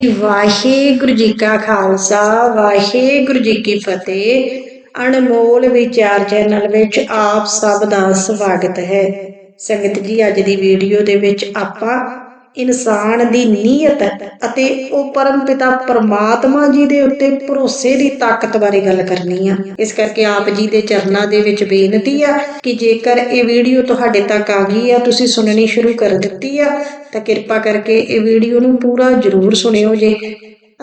ਵਾਹਿਗੁਰੂ ਜੀ ਕਾ ਖਾਲਸਾ, ਵਾਹਿਗੁਰੂ ਜੀ ਕੀ ਫਤਿਹ। ਅਨਮੋਲ ਵਿਚਾਰ ਚੈਨਲ ਵਿੱਚ ਆਪ ਸਭ ਦਾ ਸਵਾਗਤ ਹੈ। ਸੰਗਤ ਜੀ, ਅੱਜ ਦੀ ਵੀਡੀਓ ਦੇ ਵਿੱਚ ਆਪਾਂ ਇਨਸਾਨ ਦੀ ਨੀਅਤ ਅਤੇ ਉਹ ਪਰਮ ਪਿਤਾ ਪਰਮਾਤਮਾ ਜੀ ਦੇ ਉੱਤੇ ਭਰੋਸੇ ਦੀ ਤਾਕਤ ਬਾਰੇ ਗੱਲ ਕਰਨੀ ਆ। ਇਸ ਕਰਕੇ ਆਪ ਜੀ ਦੇ ਚਰਨਾਂ ਦੇ ਵਿੱਚ ਬੇਨਤੀ ਆ ਕਿ ਜੇਕਰ ਇਹ ਵੀਡੀਓ ਤੁਹਾਡੇ ਤੱਕ ਆ ਗਈ ਆ, ਤੁਸੀਂ ਸੁਣਨੀ ਸ਼ੁਰੂ ਕਰ ਦਿੱਤੀ ਆ, ਤਾਂ ਕਿਰਪਾ ਕਰਕੇ ਇਹ ਵੀਡੀਓ ਨੂੰ ਪੂਰਾ ਜ਼ਰੂਰ ਸੁਣਿਓ ਜੇ।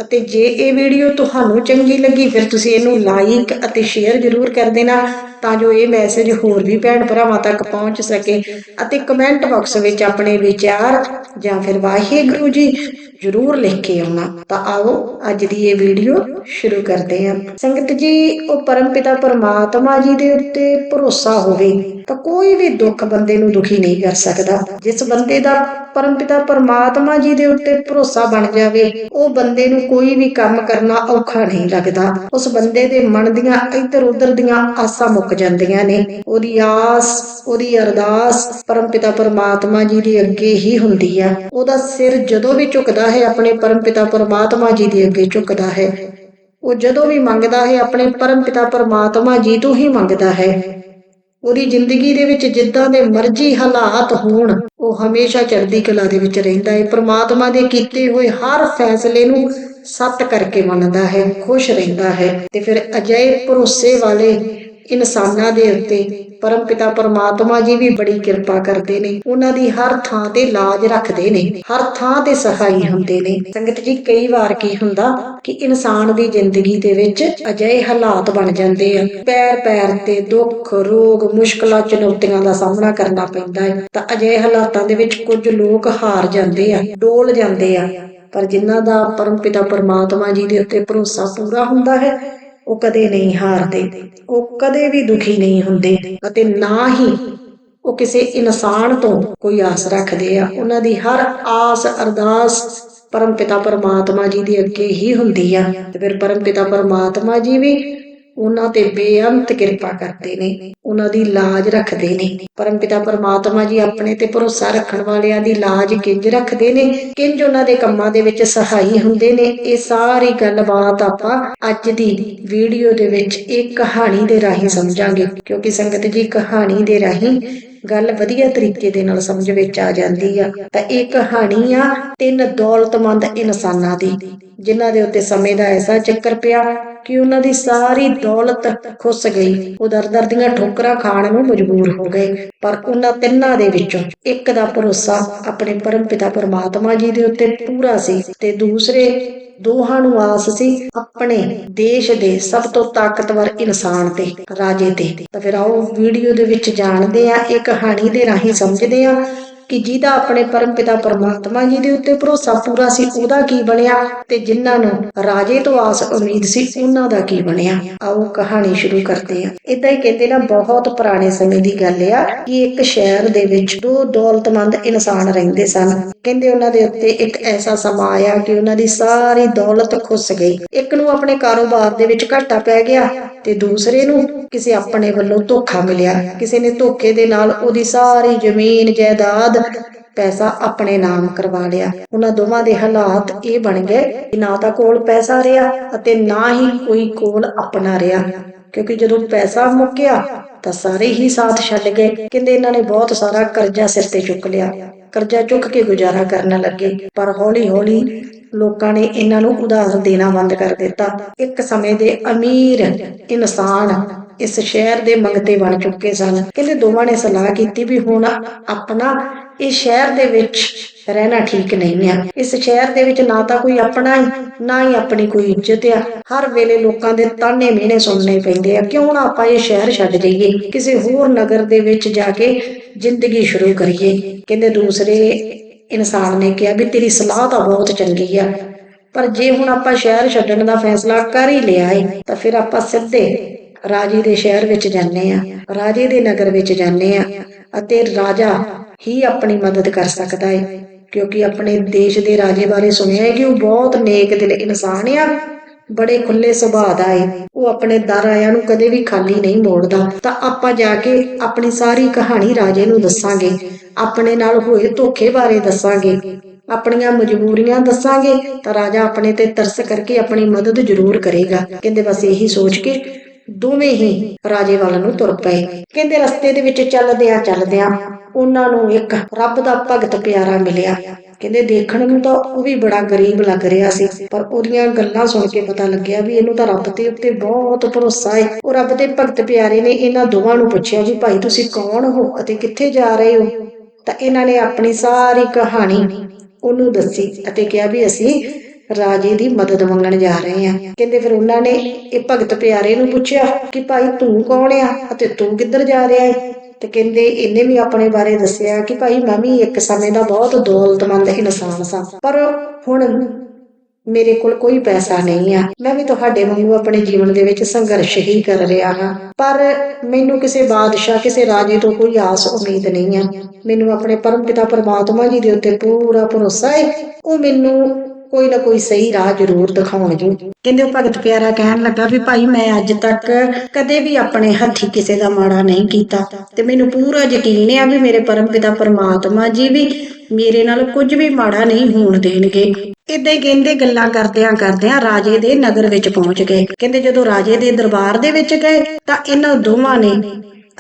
ਅਤੇ ਜੇ ਇਹ ਵੀਡੀਓ ਤੁਹਾਨੂੰ ਚੰਗੀ ਲੱਗੀ, ਫਿਰ ਤੁਸੀਂ ਇਹਨੂੰ ਲਾਈਕ ਅਤੇ ਸ਼ੇਅਰ ਜ਼ਰੂਰ ਕਰ ਦੇਣਾ ਤਾਂ ਜੋ ਇਹ ਮੈਸੇਜ ਹੋਰ ਵੀ ਭੈਣ ਭਰਾਵਾਂ ਤੱਕ ਪਹੁੰਚ ਸਕੇ ਅਤੇ ਕਮੈਂਟ ਬਾਕਸ ਵਿੱਚ ਆਪਣੇ ਵਿਚਾਰ ਜਾਂ ਫਿਰ ਵਾਹਿਗੁਰੂ ਜੀ ਜ਼ਰੂਰ ਲਿਖ ਕੇ ਆਉਣਾ। ਤਾਂ ਆਓ ਅੱਜ ਦੀ ਇਹ ਵੀਡੀਓ ਸ਼ੁਰੂ ਕਰਦੇ ਹਾਂ। ਸੰਗਤ ਜੀ, ਉਹ ਪਰਮਪਿਤਾ ਪਰਮਾਤਮਾ ਜੀ ਦੇ ਉੱਤੇ ਭਰੋਸਾ ਹੋਵੇ ਤਾਂ ਕੋਈ ਵੀ ਦੁੱਖ ਬੰਦੇ ਨੂੰ ਦੁਖੀ ਨਹੀਂ ਕਰ ਸਕਦਾ। ਜਿਸ ਬੰਦੇ ਦਾ ਪਰਮਪਿਤਾ ਪਰਮਾਤਮਾ ਜੀ ਦੇ ਉੱਤੇ ਭਰੋਸਾ ਬਣ ਜਾਵੇ, ਉਹ ਬੰਦੇ ਨੂੰ ਕੋਈ ਵੀ ਕੰਮ ਕਰਨਾ ਔਖਾ ਨਹੀਂ ਲੱਗਦਾ। ਉਸ ਬੰਦੇ ਦੇ ਮਨ ਦੀਆਂ ਇੱਧਰ ਉੱਧਰ ਦੀਆਂ ਆਸਾਂ ਮੁੱਕ ਜਾਂਦੀਆਂ ਨੇ। ਉਹਦੀ ਆਸ, ਉਹਦੀ ਅਰਦਾਸ ਪਰਮਪਿਤਾ ਪਰਮਾਤਮਾ ਜੀ ਦੇ ਅੱਗੇ ਹੀ ਹੁੰਦੀ ਆ। ਉਹਦਾ ਸਿਰ ਜਦੋਂ ਵੀ ਝੁਕਦਾ ਹੈ, ਆਪਣੇ ਪਰਮਪਿਤਾ ਪਰਮਾਤਮਾ ਜੀ ਦੇ ਅੱਗੇ ਝੁਕਦਾ ਹੈ। ਉਹ ਜਦੋਂ ਵੀ ਮੰਗਦਾ ਹੈ, ਆਪਣੇ ਪਰਮਪਿਤਾ ਪਰਮਾਤਮਾ ਜੀ ਤੋਂ ਹੀ ਮੰਗਦਾ ਹੈ। ਉਹਦੀ ਜ਼ਿੰਦਗੀ ਦੇ ਵਿੱਚ ਜਿੱਦਾਂ ਦੇ ਮਰਜ਼ੀ ਹਾਲਾਤ ਹੋਣ, ਉਹ ਹਮੇਸ਼ਾ ਚੜ੍ਹਦੀ ਕਲਾ ਦੇ ਵਿੱਚ ਰਹਿੰਦਾ ਹੈ। ਪ੍ਰਮਾਤਮਾ ਦੇ ਕੀਤੇ ਹੋਏ ਹਰ ਫੈਸਲੇ ਨੂੰ ਸੱਤ ਕਰਕੇ ਮੰਨਦਾ ਹੈ, ਖੁਸ਼ ਰਹਿੰਦਾ ਹੈ ਤੇ ਫਿਰ ਅਜਿਹੇ ਭਰੋਸੇ ਵਾਲੇ ਇਨਸਾਨਾਂ ਦੇ ਉੱਤੇ ਪਰਮ ਪਿਤਾ ਪਰਮਾਤਮਾ ਜੀ ਵੀ ਬੜੀ ਕਿਰਪਾ ਕਰਦੇ ਨੇ। ਉਹਨਾਂ ਦੀ ਹਰ ਥਾਂ ਤੇ ਲਾਜ ਰੱਖਦੇ ਨੇ, ਹਰ ਥਾਂ ਤੇ ਸਹਾਈ ਹੁੰਦੇ ਨੇ। ਸੰਗਤ ਜੀ, ਕਈ ਵਾਰ ਕੀ ਹੁੰਦਾ ਕਿ ਇਨਸਾਨ ਦੀ ਜ਼ਿੰਦਗੀ ਦੇ ਵਿੱਚ ਅਜਿਹੇ ਹਾਲਾਤ ਬਣ ਜਾਂਦੇ ਆ। ਪੈਰ ਪੈਰ ਤੇ ਦੁੱਖ, ਰੋਗ, ਮੁਸ਼ਕਲਾਂ, ਚੁਣੌਤੀਆਂ ਦਾ ਸਾਹਮਣਾ ਕਰਨਾ ਪੈਂਦਾ ਹੈ। ਤਾਂ ਅਜਿਹੇ ਹਾਲਾਤਾਂ ਦੇ ਵਿੱਚ ਕੁਝ ਲੋਕ ਹਾਰ ਜਾਂਦੇ ਆ, ਡੋਲ ਜਾਂਦੇ ਆ। ਪਰ ਜਿਨ੍ਹਾਂ ਦਾ ਪਰਮਪਿਤਾ ਪਰਮਾਤਮਾ ਜੀ ਦੇ ਉੱਤੇ ਭਰੋਸਾ ਪੂਰਾ ਹੁੰਦਾ ਹੈ, ਉਹ ਕਦੇ ਨਹੀਂ ਹਾਰਦੇ, ਉਹ ਕਦੇ ਵੀ ਦੁਖੀ ਨਹੀਂ ਹੁੰਦੇ ਅਤੇ ਨਾ ਹੀ ਉਹ ਕਿਸੇ ਇਨਸਾਨ ਤੋਂ ਕੋਈ ਆਸ ਰੱਖਦੇ ਆ। ਉਹਨਾਂ ਦੀ ਹਰ ਆਸ ਅਰਦਾਸ ਪਰਮ ਪਿਤਾ ਪਰਮਾਤਮਾ ਜੀ ਦੇ ਅੱਗੇ ਹੀ ਹੁੰਦੀ ਆ। ਤੇ ਫਿਰ ਪਰਮ ਪਿਤਾ ਪਰਮਾਤਮਾ ਜੀ ਵੀ ਉਹਨਾਂ ਤੇ ਬੇਅੰਤ ਕਿਰਪਾ ਕਰਦੇ ਨੇ, ਉਹਨਾਂ ਦੀ ਲਾਜ ਰੱਖਦੇ ਨੇ। ਪਰਮ ਪਿਤਾ ਪਰਮਾਤਮਾ ਜੀ ਆਪਣੇ ਤੇ ਭਰੋਸਾ ਰੱਖਣ ਵਾਲਿਆਂ ਦੀ ਲਾਜ ਕਿੰਜ ਰੱਖਦੇ ਨੇ, ਕਿੰਜ ਉਹਨਾਂ ਦੇ ਕੰਮਾਂ ਦੇ ਵਿੱਚ ਸਹਾਈ ਹੁੰਦੇ ਨੇ, ਇਹ ਸਾਰੀ ਗੱਲਬਾਤ ਆਪਾਂ ਅੱਜ ਦੀ ਵੀਡੀਓ ਦੇ ਵਿੱਚ ਇੱਕ ਕਹਾਣੀ ਦੇ ਰਾਹੀਂ ਸਮਝਾਂਗੇ। ਕਿਉਂਕਿ ਸੰਗਤ ਜੀ ਕਹਾਣੀ ਦੇ ਰਾਹੀਂ ਗੱਲ ਵਧੀਆ ਤਰੀਕੇ ਦੇ ਨਾਲ ਸਮਝ ਵਿੱਚ ਆ ਜਾਂਦੀ ਆ। ਤਾਂ ਇਹ ਕਹਾਣੀ ਆ ਤਿੰਨ ਦੌਲਤਮੰਦ ਇਨਸਾਨਾਂ ਦੀ, ਜਿਨ੍ਹਾਂ ਦੇ ਉੱਤੇ ਸਮੇਂ ਦਾ ਐਸਾ ਚੱਕਰ ਪਿਆ ਕਿ ਉਹਨਾਂ ਦੀ ਸਾਰੀ ਦੌਲਤ ਖੁੱਸ ਗਈ। ਉਹ ਦਰ-ਦਰ ਦੀਆਂ ਠੋਕਰਾਂ ਖਾਣ ਨੂੰ ਮਜਬੂਰ ਹੋ ਗਏ। ਪਰ ਉਹਨਾਂ ਤਿੰਨਾਂ ਦੇ ਵਿੱਚੋਂ ਇੱਕ ਦਾ ਭਰੋਸਾ ਆਪਣੇ ਪਰਮ ਪਿਤਾ ਪਰਮਾਤਮਾ ਜੀ ਦੇ ਉੱਤੇ ਪੂਰਾ ਸੀ ਤੇ ਦੂਸਰੇ ਦੋਹਾਂ ਨੂੰ ਆਸ ਸੀ ਆਪਣੇ ਦੇਸ਼ ਦੇ ਸਭ ਤੋਂ ਤਾਕਤਵਰ ਇਨਸਾਨ ਤੇ, ਰਾਜੇ ਤੇ। ਤਾਂ ਫਿਰ ਆਓ ਵੀਡੀਓ ਦੇ ਵਿੱਚ ਜਾਣਦੇ ਆ ਇਹ ਕਹਾਣੀ ਦੇ ਰਾਹੀਂ ਸਮਝਦੇ ਆ ਕਿ ਜਿਹਦਾ ਆਪਣੇ ਪਰਮ ਪਿਤਾ ਪਰਮਾਤਮਾ ਜੀ ਦੇ ਉੱਤੇ ਭਰੋਸਾ ਪੂਰਾ ਸੀ, ਉਹਦਾ ਕੀ ਬਣਿਆ ਤੇ ਜਿਨ੍ਹਾਂ ਨੂੰ ਰਾਜੇ ਤੋਂ ਆਸ ਉਮੀਦ ਸੀ, ਉਹਨਾਂ ਦਾ ਕੀ ਬਣਿਆ? ਆਓ ਕਹਾਣੀ ਸ਼ੁਰੂ ਕਰਦੇ ਆ ਇਦਾਂ ਹੀ ਕਹਿੰਦੇ ਨਾ, ਬਹੁਤ ਪੁਰਾਣੇ ਸਮੇਂ ਦੀ ਗੱਲ ਆ ਕਿ ਇੱਕ ਸ਼ਹਿਰ ਦੇ ਵਿੱਚ ਦੋ ਦੌਲਤਮੰਦ ਇਨਸਾਨ ਰਹਿੰਦੇ ਸਨ। ਕਹਿੰਦੇ ਉਹਨਾਂ ਦੇ ਉੱਤੇ ਇੱਕ ਐਸਾ ਸਮਾਂ ਆਇਆ ਕਿ ਉਹਨਾਂ ਦੀ ਸਾਰੀ ਦੌਲਤ ਖੁੱਸ ਗਈ। ਇੱਕ ਨੂੰ ਆਪਣੇ ਕਾਰੋਬਾਰ ਦੇ ਵਿੱਚ ਘਾਟਾ ਪੈ ਗਿਆ ਤੇ ਦੂਸਰੇ ਨੂੰ ਕਿਸੇ ਆਪਣੇ ਵੱਲੋਂ ਧੋਖਾ ਮਿਲਿਆ। ਕਿਸੇ ਨੇ ਧੋਖੇ ਦੇ ਨਾਲ ਉਹਦੀ ਸਾਰੀ ਜ਼ਮੀਨ, ਜਾਇਦਾਦ ਪੈਸਾ ਆਪਣੇ ਨਾਮ ਕਰਵਾ ਲਿਆ। ਉਹਨਾਂ ਦੋਵਾਂ ਦੇ ਹਾਲਾਤ ਇਹ ਬਣ ਗਏ ਕਿ ਨਾ ਤਾਂ ਕੋਲ ਪੈਸਾ ਰਿਹਾ ਅਤੇ ਨਾ ਹੀ ਕੋਈ ਕੋਲ ਆਪਣਾ ਰਿਹਾ। ਕਿਉਂਕਿ ਜਦੋਂ ਪੈਸਾ ਮੁੱਕਿਆ ਤਾਂ ਸਾਰੇ ਹੀ ਸਾਥ ਛੱਡ ਗਏ। ਕਹਿੰਦੇ ਇਹਨਾਂ ਨੇ ਬਹੁਤ ਸਾਰਾ ਕਰਜ਼ਾ ਸਿਰ ਤੇ ਚੁੱਕ ਲਿਆ। ਕਰਜ਼ਾ ਚੁੱਕ ਕੇ ਗੁਜ਼ਾਰਾ ਕਰਨ ਲੱਗੇ। ਪਰ ਹੌਲੀ-ਹੌਲੀ ਲੋਕਾਂ ਨੇ ਇਹਨਾਂ ਨੂੰ ਉਧਾਰ ਦੇਣਾ ਬੰਦ ਕਰ ਦਿੱਤਾ। ਇੱਕ ਸਮੇਂ ਦੇ ਅਮੀਰ ਇਨਸਾਨ ਇਸ ਸ਼ਹਿਰ ਦੇ ਮੰਗਤੇ ਬਣ ਚੁੱਕੇ ਸਨ। ਕਹਿੰਦੇ ਦੋਵਾਂ ਨੇ ਸਲਾਹ ਕੀਤੀ ਵੀ ਹੁਣ ਆਪਣਾ ਇਸ ਸ਼ਹਿਰ ਦੇ ਵਿੱਚ ਰਹਿਣਾ ਠੀਕ ਨਹੀਂ ਆ। ਇਸ ਸ਼ਹਿਰ ਦੇ ਵਿੱਚ ਨਾ ਤਾਂ ਕੋਈ ਆਪਣਾ ਹੈ, ਨਾ ਹੀ ਆਪਣੀ ਕੋਈ ਇੱਜ਼ਤ ਆ। ਹਰ ਵੇਲੇ ਲੋਕਾਂ ਦੇ ਤਾਨੇ ਮਿਹਣੇ ਸੁਣਨੇ ਪੈਂਦੇ ਆ। ਕਿਉਂ ਨਾ ਆਪਾਂ ਇਹ ਸ਼ਹਿਰ ਛੱਡ ਜਾਈਏ, ਕਿਸੇ ਹੋਰ ਨਗਰ ਦੇ ਵਿੱਚ ਜਾ ਕੇ ਜ਼ਿੰਦਗੀ ਸ਼ੁਰੂ ਕਰੀਏ। ਕਹਿੰਦੇ ਦੂਸਰੇ ਇਨਸਾਨ ਨੇ ਕਿਹਾ ਵੀ ਤੇਰੀ ਸਲਾਹ ਤਾਂ ਬਹੁਤ ਚੰਗੀ ਆ। ਪਰ ਜੇ ਹੁਣ ਆਪਾਂ ਸ਼ਹਿਰ ਛੱਡਣ ਦਾ ਫੈਸਲਾ ਕਰ ਹੀ ਲਿਆ ਹੈ ਤਾਂ ਫਿਰ ਆਪਾਂ ਸਿੱਧੇ ਰਾਜੇ ਦੇ ਸ਼ਹਿਰ ਵਿੱਚ ਜਾਂਦੇ ਆ, ਰਾਜੇ ਦੇ ਨਗਰ ਵਿੱਚ ਜਾਂਦੇ ਆ ਅਤੇ ਰਾਜਾ ਹੀ ਆਪਣੀ ਮਦਦ ਕਰ ਸਕਦਾ ਹੈ ਕਿਉਂਕਿ ਆਪਣੇ ਦੇਸ਼ ਦੇ ਰਾਜੇ ਬਾਰੇ ਸੁਣਿਆ ਹੈ ਕਿ ਉਹ ਬਹੁਤ ਨੇਕ ਦਿਲ ਇਨਸਾਨ ਆ। ਬੜੇ ਖੁੱਲੇ ਸੁਭਾਅ ਦਾ ਹੈ ਉਹ ਆਪਣੇ ਦਰ ਆਇਆਂ ਨੂੰ ਕਦੇ ਵੀ ਖਾਲੀ ਨਹੀਂ ਮੋੜਦਾ। ਤਾਂ ਆਪਾਂ ਜਾ ਕੇ ਆਪਣੀ ਸਾਰੀ ਕਹਾਣੀ ਰਾਜੇ ਨੂੰ ਦੱਸਾਂਗੇ। ਆਪਣੇ ਨਾਲ ਹੋਏ ਧੋਖੇ ਬਾਰੇ ਦੱਸਾਂਗੇ। ਆਪਣੀਆਂ ਮਜਬੂਰੀਆਂ ਦੱਸਾਂਗੇ। ਤਾਂ ਰਾਜਾ ਆਪਣੇ ਤੇ ਤਰਸ ਕਰਕੇ ਆਪਣੀ ਮਦਦ ਜ਼ਰੂਰ ਕਰੇਗਾ। ਕਹਿੰਦੇ ਬਸ ਇਹੀ ਸੋਚ ਕੇ ਦੋਵੇਂ ਹੀ ਰਾਜੇ ਵੱਲ ਨੂੰ ਤੁਰ ਪਏ। ਕਹਿੰਦੇ ਰਸਤੇ ਦੇ ਵਿੱਚ ਚੱਲਦਿਆਂ ਚੱਲਦਿਆਂ ਉਹਨਾਂ ਨੂੰ ਇੱਕ ਰੱਬ ਦਾ ਭਗਤ ਪਿਆਰਾ ਮਿਲਿਆ। ਕਹਿੰਦੇ ਦੇਖਣ ਨੂੰ ਤਾਂ ਉਹ ਵੀ ਬੜਾ ਗਰੀਬ ਲੱਗ ਰਿਹਾ ਸੀ, ਪਰ ਉਹਦੀਆਂ ਗੱਲਾਂ ਸੁਣ ਕੇ ਪਤਾ ਲੱਗਿਆ ਵੀ ਇਹਨੂੰ ਤਾਂ ਰੱਬ ਦੇ ਉੱਤੇ ਬਹੁਤ ਭਰੋਸਾ ਹੈ ਉਹ ਰੱਬ ਦੇ ਭਗਤ ਪਿਆਰੇ ਨੇ ਇਹਨਾਂ ਦੋਵਾਂ ਨੂੰ ਪੁੱਛਿਆ ਜੀ ਭਾਈ ਤੁਸੀਂ ਕੌਣ ਹੋ ਅਤੇ ਕਿੱਥੇ ਜਾ ਰਹੇ ਹੋ? ਤਾਂ ਇਹਨਾਂ ਨੇ ਆਪਣੀ ਸਾਰੀ ਕਹਾਣੀ ਉਹਨੂੰ ਦੱਸੀ ਅਤੇ ਕਿਹਾ ਵੀ ਅਸੀਂ ਰਾਜੇ ਦੀ ਮਦਦ ਮੰਗਣ ਜਾ ਰਹੇ ਆ। ਕਹਿੰਦੇ ਫਿਰ ਉਹਨਾਂ ਨੇ ਇਹ ਭਗਤ ਪਿਆਰੇ ਨੂੰ ਪੁੱਛਿਆ ਕਿ ਭਾਈ ਤੂੰ ਕੌਣ ਆ ਅਤੇ ਤੂੰ ਕਿੱਧਰ ਜਾ ਰਿਹਾ ਹੈ ਤੇ ਕਹਿੰਦੇ ਇਹਨੇ ਵੀ ਆਪਣੇ ਬਾਰੇ ਦੱਸਿਆ ਕਿ ਭਾਈ ਮੈਂ ਵੀ ਇੱਕ ਸਮੇਂ ਦਾ ਬਹੁਤ ਦੌਲਤਮੰਦ ਇਨਸਾਨ ਸਾਂ। ਪਰ ਹੁਣ ਮੇਰੇ ਕੋਲ ਕੋਈ ਪੈਸਾ ਨਹੀਂ ਆ। ਮੈਂ ਵੀ ਤੁਹਾਡੇ ਵਾਂਗੂ ਆਪਣੇ ਜੀਵਨ ਦੇ ਵਿੱਚ ਸੰਘਰਸ਼ ਹੀ ਕਰ ਰਿਹਾ ਹਾਂ। ਪਰ ਮੈਨੂੰ ਕਿਸੇ ਬਾਦਸ਼ਾਹ, ਕਿਸੇ ਰਾਜੇ ਤੋਂ ਕੋਈ ਆਸ, ਉਮੀਦ ਨਹੀਂ ਆ। ਮੈਨੂੰ ਆਪਣੇ ਪਰਮ ਪਿਤਾ ਪਰਮਾਤਮਾ ਜੀ ਦੇ ਉੱਤੇ ਪੂਰਾ ਭਰੋਸਾ ਹੈ ਉਹ ਮੈਨੂੰ ਕੋਈ ਨਾ ਕੋਈ ਸਹੀ ਰਾਹ ਜ਼ਰੂਰ ਦਿਖਾਉਣਗੇ। ਕਹਿੰਦੇ ਉਹ ਭਗਤ ਪਿਆਰਾ ਕਹਿਣ ਲੱਗਾ ਵੀ ਭਾਈ ਮੈਂ ਅੱਜ ਤੱਕ ਕਦੇ ਵੀ ਆਪਣੇ ਹੱਥੀ ਕਿਸੇ ਦਾ ਮਾੜਾ ਨਹੀਂ ਕੀਤਾ ਤੇ ਮੈਨੂੰ ਪੂਰਾ ਯਕੀਨ ਆ ਵੀ ਮੇਰੇ ਪਰਮ ਪਿਤਾ ਪਰਮਾਤਮਾ ਜੀ ਵੀ ਮੇਰੇ ਨਾਲ ਕੁਝ ਵੀ ਮਾੜਾ ਨਹੀਂ ਹੋਣ ਦੇਣਗੇ। ਇਦਾਂ ਹੀ ਕਹਿੰਦੇ ਗੱਲਾਂ ਕਰਦਿਆਂ ਕਰਦਿਆਂ ਰਾਜੇ ਦੇ ਨਗਰ ਵਿੱਚ ਪਹੁੰਚ ਗਏ। ਕਹਿੰਦੇ ਜਦੋਂ ਰਾਜੇ ਦੇ ਦਰਬਾਰ ਦੇ ਵਿੱਚ ਗਏ ਤਾਂ ਇਹਨਾਂ ਦੋਵਾਂ ਨੇ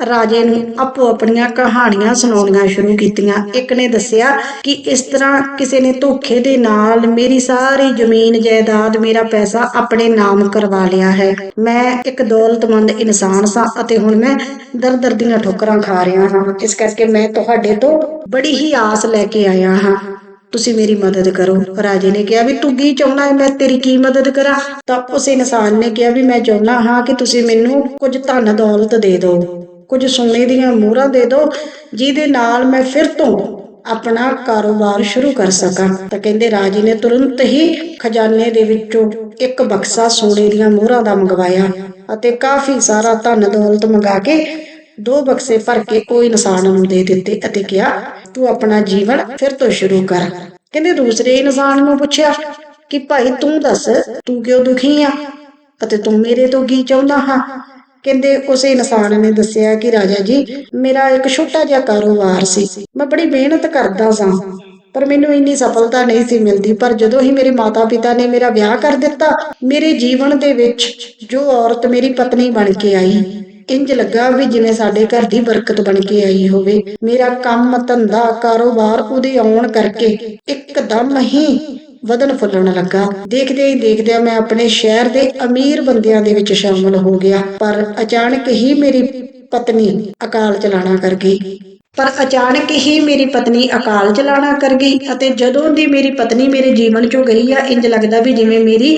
ਰਾਜੇ ਨੂੰ ਆਪੋ ਆਪਣੀਆਂ ਕਹਾਣੀਆਂ ਸੁਣਾਉਣੀਆਂ ਸ਼ੁਰੂ ਕੀਤੀਆਂ। ਇੱਕ ਨੇ ਦੱਸਿਆ ਕਿ ਇਸ ਤਰ੍ਹਾਂ ਕਿਸੇ ਨੇ ਧੋਖੇ ਦੇ ਨਾਲ ਮੇਰੀ ਸਾਰੀ ਜ਼ਮੀਨ, ਜਾਇਦਾਦ, ਮੇਰਾ ਪੈਸਾ ਆਪਣੇ ਨਾਮ ਕਰਵਾ ਲਿਆ ਹੈ। ਮੈਂ ਇੱਕ ਦੌਲਤਮੰਦ ਇਨਸਾਨ ਸਾਂ ਅਤੇ ਹੁਣ ਮੈਂ ਦਰ-ਦਰ ਦੀਆਂ ਠੋਕਰਾਂ ਖਾ ਰਿਹਾ ਹਾਂ। ਇਸ ਕਰਕੇ ਮੈਂ ਤੁਹਾਡੇ ਤੋਂ ਬੜੀ ਹੀ ਆਸ ਲੈ ਕੇ ਆਇਆ ਹਾਂ। ਤੁਸੀਂ ਮੇਰੀ ਮਦਦ ਕਰੋ। ਰਾਜੇ ਨੇ ਕਿਹਾ ਵੀ ਤੂੰ ਕੀ ਚਾਹੁੰਦਾ ਹੈ? ਮੈਂ ਤੇਰੀ ਕੀ ਮਦਦ ਕਰਾਂ? ਤਾਂ ਉਸ ਇਨਸਾਨ ਨੇ ਕਿਹਾ ਵੀ ਮੈਂ ਚਾਹੁੰਦਾ ਹਾਂ ਕਿ ਤੁਸੀਂ ਮੈਨੂੰ ਕੁਝ ਧਨ ਦੌਲਤ ਦੇ ਦਿਓ। ਕੁਝ ਸੋਨੇ ਦੀਆਂ ਮੋਹਰਾਂ ਦੇ ਦਿਓ ਜਿਹਦੇ ਨਾਲ ਮੈਂ ਫਿਰ ਤੋਂ ਆਪਣਾ ਕਾਰੋਬਾਰ ਸ਼ੁਰੂ ਕਰ ਸਕਾਂ। ਤਾਂ ਕਹਿੰਦੇ ਰਾਜੇ ਨੇ ਤੁਰੰਤ ਹੀ ਖਜ਼ਾਨੇ ਦੇ ਵਿੱਚੋਂ ਇੱਕ ਬਕਸਾ ਸੋਨੇ ਦੀਆਂ ਮੋਹਰਾਂ ਦਾ ਮੰਗਵਾਇਆ ਅਤੇ ਕਾਫੀ ਸਾਰਾ ਧਨ ਦੌਲਤ ਮੰਗਾ ਕੇ ਦੋ ਬਕਸੇ ਭਰ ਕੇ ਉਹ ਇਨਸਾਨ ਨੂੰ ਦੇ ਦਿੱਤੇ ਅਤੇ ਕਿਹਾ, ਤੂੰ ਆਪਣਾ ਜੀਵਨ ਫਿਰ ਤੋਂ ਸ਼ੁਰੂ ਕਰ। ਕਹਿੰਦੇ ਦੂਸਰੇ ਇਨਸਾਨ ਨੂੰ ਪੁੱਛਿਆ ਕਿ, ਭਾਈ ਤੂੰ ਦੱਸ, ਤੂੰ ਕਿਉਂ ਦੁਖੀ ਆ? ਅਤੇ ਤੂੰ ਮੇਰੇ ਤੋਂ ਕੀ ਚਾਹੁੰਦਾ ਹਾਂ? ਕਹਿੰਦੇ ਉਸੇ ਇਨਸਾਨ ਨੇ ਦੱਸਿਆ ਕਿ ਰਾਜਾ ਜੀ, ਮੇਰਾ ਇੱਕ ਛੋਟਾ ਜਿਹਾ ਕਾਰੋਬਾਰ ਸੀ। ਮੈਂ ਬੜੀ ਮਿਹਨਤ ਕਰਦਾ ਸਾਂ, ਪਰ ਮੈਨੂੰ ਇੰਨੀ ਸਫਲਤਾ ਨਹੀਂ ਸੀ ਮਿਲਦੀ, ਪਰ ਜਦੋਂ ਹੀ ਮੇਰੇ ਮਾਤਾ-ਪਿਤਾ ਨੇ ਮੇਰਾ ਵਿਆਹ ਕਰ ਦਿੱਤਾ, ਮੇਰੇ ਜੀਵਨ ਦੇ ਵਿੱਚ ਜੋ ਔਰਤ ਮੇਰੀ ਪਤਨੀ ਬਣ ਕੇ ਆਈ ਇੰਜ ਲੱਗਾ ਵੀ ਜਿਵੇਂ ਸਾਡੇ ਘਰ ਦੀ ਬਰਕਤ ਬਣ ਕੇ ਆਈ ਹੋਵੇ। ਮੇਰਾ ਕੰਮ, ਧੰਦਾ, ਕਾਰੋਬਾਰ ਉਹਦੇ ਆਉਣ ਕਰਕੇ ਇੱਕਦਮ ਹੀ ਵਧਨ ਫੁੱਲਣ ਲੱਗਾ। ਦੇਖਦੇ ਹੀ ਦੇਖਦਿਆਂ ਮੈਂ ਆਪਣੇ ਸ਼ਹਿਰ ਦੇ ਅਮੀਰ ਬੰਦਿਆਂ ਦੇ ਵਿੱਚ ਸ਼ਾਮਲ ਹੋ ਗਿਆ। ਪਰ ਅਚਾਨਕ ਹੀ ਮੇਰੀ ਪਤਨੀ ਅਕਾਲ ਚਲਾਣਾ ਕਰ ਗਈ। ਪਰ ਅਚਾਨਕ ਹੀ ਮੇਰੀ ਪਤਨੀ ਅਕਾਲ ਚਲਾਣਾ ਕਰ ਗਈ ਅਤੇ ਜਦੋਂ ਦੀ ਮੇਰੀ ਪਤਨੀ ਮੇਰੇ ਜੀਵਨ ਚੋਂ ਗਈ ਆ ਇੰਜ ਲੱਗਦਾ ਵੀ ਜਿਵੇਂ ਮੇਰੀ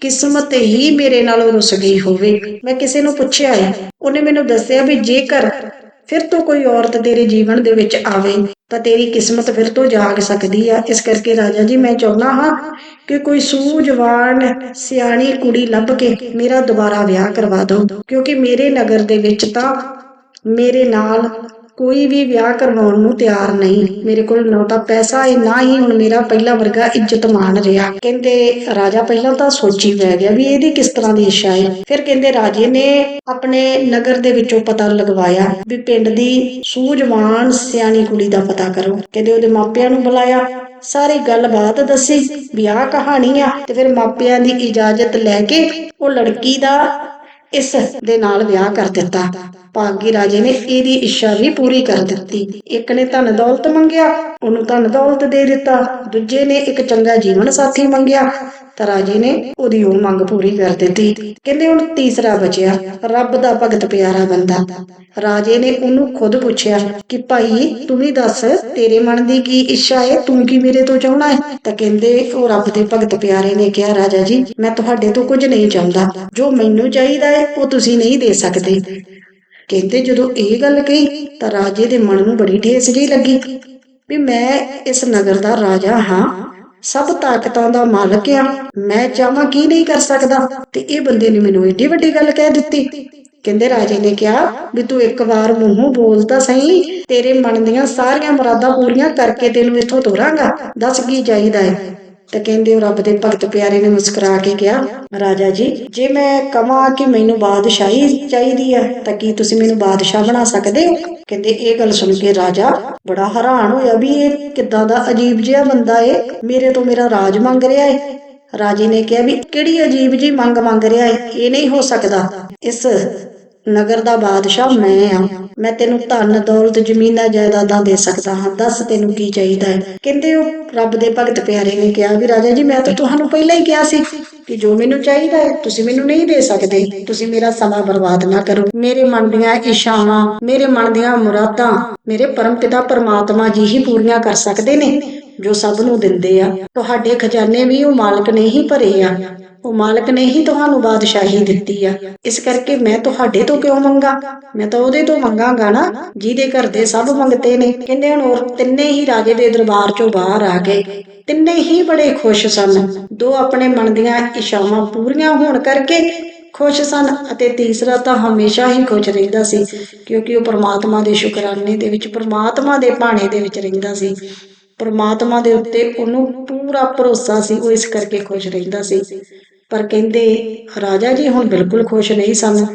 ਕਿਸਮਤ ਹੀ ਮੇਰੇ ਨਾਲ ਰੁੱਸ ਗਈ ਹੋਵੇ। ਮੈਂ ਕਿਸੇ ਨੂੰ ਪੁੱਛਿਆ ਉਹਨੇ ਮੈਨੂੰ ਦੱਸਿਆ ਵੀ ਜੇਕਰ ਫਿਰ ਤੋਂ ਕੋਈ ਔਰਤ ਤੇਰੇ ਜੀਵਨ ਦੇ ਵਿੱਚ ਆਵੇ ਤਾਂ ਤੇਰੀ ਕਿਸਮਤ ਫਿਰ ਤੋਂ ਜਾਗ ਸਕਦੀ ਆ। ਇਸ ਕਰਕੇ ਰਾਜਾ ਜੀ, ਮੈਂ ਚਾਹੁੰਦਾ ਹਾਂ ਕਿ ਕੋਈ ਸੂਝਵਾਨ ਸਿਆਣੀ ਕੁੜੀ ਲੱਭ ਕੇ ਮੇਰਾ ਦੁਬਾਰਾ ਵਿਆਹ ਕਰਵਾ ਦਿਓ। ਕਿਉਂਕਿ ਮੇਰੇ ਨਗਰ ਦੇ ਵਿੱਚ ਤਾਂ ਮੇਰੇ ਨਾਲ ਕੋਈ ਵੀ ਵਿਆਹ ਕਰਵਾਉਣ ਨੂੰ ਤਿਆਰ ਨਹੀਂ। ਮੇਰੇ ਕੋਲ ਨਾ ਤਾਂ ਪੈਸਾ ਹੈ, ਨਾ ਹੀ ਹੁਣ ਮੇਰਾ ਪਹਿਲਾ ਵਰਗਾ ਇੱਜ਼ਤ ਮਾਣ ਰਿਹਾ। ਕਹਿੰਦੇ, ਰਾਜਾ, ਪਹਿਲਾਂ ਤਾਂ ਸੋਚੀ ਪੈ ਗਿਆ ਵੀ ਇਹਦੀ ਕਿਸ ਤਰ੍ਹਾਂ ਦੀ ਇੱਛਾ ਹੈ? ਫਿਰ ਕਹਿੰਦੇ, ਰਾਜੇ ਨੇ ਆਪਣੇ ਨਗਰ ਦੇ ਵਿੱਚੋਂ ਪਤਾ ਲਗਵਾਇਆ ਵੀ ਪਿੰਡ ਦੀ ਸੂਝਵਾਨ ਸਿਆਣੀ ਕੁੜੀ ਦਾ ਪਤਾ ਕਰੋ। ਕਹਿੰਦੇ, ਉਹਦੇ ਮਾਪਿਆਂ ਨੂੰ ਬੁਲਾਇਆ। ਸਾਰੀ ਗੱਲਬਾਤ ਦੱਸੀ ਵਿਆਹ ਕਹਾਣੀ ਆ ਤੇ ਫਿਰ ਮਾਪਿਆਂ ਦੀ ਇਜਾਜ਼ਤ ਲੈ ਕੇ ਉਹ ਲੜਕੀ ਦਾ ਇਸ ਦੇ ਨਾਲ ਵਿਆਹ ਕਰ ਦਿੱਤਾ। ਭਾਗੀ ਰਾਜੇ ਨੇ ਇਹਦੀ ਇੱਛਾ ਵੀ ਪੂਰੀ ਕਰ ਦਿੱਤੀ। ਇੱਕ ਨੇ ਧਨ ਦੌਲਤ ਮੰਗਿਆ, ਉਹਨੂੰ ਧਨ ਦੌਲਤ ਦੇ ਦਿੱਤਾ। ਦੂਜੇ ਨੇ ਇੱਕ ਚੰਗਾ ਜੀਵਨ ਸਾਥੀ ਮੰਗਿਆ, ਤਾਂ ਰਾਜੇ ਨੇ ਉਹਦੀ ਉਹ ਮੰਗ ਪੂਰੀ ਕਰ ਦਿੱਤੀ। ਕਹਿੰਦੇ ਹੁਣ ਤੀਸਰਾ ਬਚਿਆ, ਰੱਬ ਦਾ ਭਗਤ ਪਿਆਰਾ ਬੰਦਾ। ਰਾਜੇ ਨੇ ਉਹਨੂੰ ਖੁਦ ਪੁੱਛਿਆ ਕਿ ਭਾਈ, ਤੂੰ ਵੀ ਦੱਸ, ਤੇਰੇ ਮਨ ਦੀ ਕੀ ਇੱਛਾ ਹੈ? ਤੂੰ ਕੀ ਮੇਰੇ ਤੋਂ ਚਾਹਣਾ ਹੈ? ਤਾਂ ਕਹਿੰਦੇ ਉਹ ਰੱਬ ਦੇ ਭਗਤ ਪਿਆਰੇ ਨੇ ਕਿਹਾ, ਰਾਜਾ ਜੀ, ਮੈਂ ਤੁਹਾਡੇ ਤੋਂ ਕੁਝ ਨਹੀਂ ਚਾਹੁੰਦਾ। ਜੋ ਮੈਨੂੰ ਚਾਹੀਦਾ ਹੈ, ਉਹ ਤੁਸੀਂ ਨਹੀਂ ਦੇ ਸਕਦੇ। ਕਹਿੰਦੇ ਜਦੋਂ ਇਹ ਗੱਲ ਕਹੀ ਤਾਂ ਰਾਜੇ ਦੇ ਮਨ ਨੂੰ ਬੜੀ ਠੇਸ ਜਿਹੀ ਲੱਗੀ ਵੀ ਮੈਂ ਇਸ ਨਗਰ ਦਾ ਰਾਜਾ ਹਾਂ, ਸਭ ਤਾਕਤਾਂ ਦਾ ਮਾਲਕ ਆ ਮੈਂ ਚਾਹਾਂ ਕੀ ਨਹੀਂ ਕਰ ਸਕਦਾ? ਤੇ ਇਹ ਬੰਦੇ ਨੇ ਮੈਨੂੰ ਏਡੀ ਵੱਡੀ ਗੱਲ ਕਹਿ ਦਿੱਤੀ। ਕਹਿੰਦੇ ਰਾਜੇ ਨੇ ਕਿਹਾ ਵੀ ਤੂੰ ਇੱਕ ਵਾਰ ਮੂੰਹੋਂ ਤਾਂ ਸਹੀ, ਤੇਰੇ ਮਨ ਦੀਆਂ ਸਾਰੀਆਂ ਮੁਰਾਦਾਂ ਪੂਰੀਆਂ ਕਰਕੇ ਤੈਨੂੰ ਇੱਥੋਂ ਤੋਰਾਂਗਾ। ਦੱਸ ਕੀ ਚਾਹੀਦਾ ਹੈ ਤੇ ਕਹਿੰਦੇ ਉਹ ਰੱਬ ਦੇ ਭਗਤ ਪਿਆਰੇ ਨੇ ਮੁਸਕਰਾ ਕੇ ਕਿਹਾ, ਰਾਜਾ ਜੀ, ਜੇ ਮੈਂ ਕਹਾਂ ਕਿ ਮੈਨੂੰ ਬਾਦਸ਼ਾਹੀ ਚਾਹੀਦੀ ਹੈ ਤਾਂ ਕੀ ਤੁਸੀਂ ਮੈਨੂੰ ਬਾਦਸ਼ਾਹ ਬਣਾ ਸਕਦੇ ਹੋ? ਕਹਿੰਦੇ ਇਹ ਗੱਲ ਸੁਣ ਕੇ ਰਾਜਾ ਬੜਾ ਹੈਰਾਨ ਹੋਇਆ ਵੀ ਇਹ ਕਿੱਦਾਂ ਦਾ ਅਜੀਬ ਜਿਹਾ ਬੰਦਾ ਏ, ਮੇਰੇ ਤੋਂ ਮੇਰਾ ਰਾਜ ਮੰਗ ਰਿਹਾ ਏ। ਰਾਜੇ ਨੇ ਕਿਹਾ ਵੀ ਕਿਹੜੀ ਅਜੀਬ ਜੀ ਮੰਗ ਮੰਗ ਰਿਹਾ ਏ? ਇਹ ਨਹੀਂ ਹੋ ਸਕਦਾ। ਇਸ ਨਗਰ ਦਾ ਬਾਦਸ਼ਾਹ ਮੈਂ ਆ। ਮੈਂ ਤੈਨੂੰ ਧਨ, ਦੌਲਤ, ਜ਼ਮੀਨਾਂ ਜਾਇਦਾਦਾਂ ਦੇ ਸਕਦਾ ਹਾਂ। ਦੱਸ ਤੈਨੂੰ ਕੀ ਚਾਹੀਦਾ ਹੈ? ਕਹਿੰਦੇ ਉਹ ਰੱਬ ਦੇ ਭਗਤ ਪਿਆਰੇ ਨੇ ਕਿਹਾ ਵੀ ਰਾਜਾ ਜੀ, ਮੈਂ ਤਾਂ ਤੁਹਾਨੂੰ ਪਹਿਲਾਂ ਹੀ ਕਿਹਾ ਸੀ ਕਿ ਜੋ ਮੈਨੂੰ ਚਾਹੀਦਾ ਹੈ, ਤੁਸੀਂ ਮੈਨੂੰ ਨਹੀਂ ਦੇ ਸਕਦੇ। ਤੁਸੀਂ ਮੇਰਾ ਸਮਾਂ ਬਰਬਾਦ ਨਾ ਕਰੋ। ਮੇਰੇ ਮਨ ਦੀਆਂ ਇੱਛਾਵਾਂ, ਮੇਰੇ ਮਨ ਦੀਆਂ ਮੁਰਾਦਾਂ, ਮੇਰੇ ਪਰਮ ਪਿਤਾ ਪਰਮਾਤਮਾ ਜੀ ਹੀ ਪੂਰੀਆਂ ਕਰ ਸਕਦੇ ਨੇ। ਜੋ ਸਭ ਨੂੰ ਦਿੰਦੇ ਆ। ਤੁਹਾਡੇ ਖਜ਼ਾਨੇ ਵੀ ਉਹ ਮਾਲਕ ਨੇ ਹੀ ਭਰੇ ਆ। ਉਹ ਮਾਲਕ ਨੇ ਹੀ ਤੁਹਾਨੂੰ ਬਾਦਸ਼ਾਹੀ ਦਿੱਤੀ ਆ। ਇਸ ਕਰਕੇ ਮੈਂ ਤੁਹਾਡੇ ਤੋਂ ਕਿਉਂ ਮੰਗਾ? ਮੈਂ ਤਾਂ ਉਹਦੇ ਤੋਂ ਮੰਗਾਂਗਾ ਨਾ, ਜਿਹਦੇ ਘਰ ਦੇ ਸਭ ਮੰਗਤੇ ਨੇ। ਕਹਿੰਦੇ ਹੁਣ ਉਹ ਤਿੰਨੇ ਹੀ ਰਾਜੇ ਦੇ ਦਰਬਾਰ ਚੋਂ ਬਾਹਰ ਆ ਗਏ। ਤਿੰਨੇ ਹੀ ਬੜੇ ਖੁਸ਼ ਸਨ। ਦੋ ਆਪਣੇ ਮਨ ਦੀਆਂ ਇੱਛਾਵਾਂ ਪੂਰੀਆਂ ਹੋਣ ਕਰਕੇ ਖੁਸ਼ ਸਨ ਅਤੇ ਤੀਸਰਾ ਤਾਂ ਹਮੇਸ਼ਾ ਹੀ ਖੁਸ਼ ਰਹਿੰਦਾ ਸੀ, ਕਿਉਂਕਿ ਉਹ ਪ੍ਰਮਾਤਮਾ ਦੇ ਸ਼ੁਕਰਾਨੇ ਦੇ ਵਿੱਚ, ਪ੍ਰਮਾਤਮਾ ਦੇ ਭਾਣੇ ਦੇ ਵਿੱਚ ਰਹਿੰਦਾ ਸੀ। ਪਰਮਾਤਮਾ ਦੇ ਉੱਤੇ ਉਹਨੂੰ ਪੂਰਾ ਭਰੋਸਾ ਸੀ, ਉਹ ਇਸ ਕਰਕੇ ਖੁਸ਼ ਰਹਿੰਦਾ ਸੀ। ਪਰ ਕਹਿੰਦੇ, ਰਾਜਾ ਜੀ ਹੁਣ ਬਿਲਕੁਲ ਖੁਸ਼ ਨਹੀਂ ਸਨ।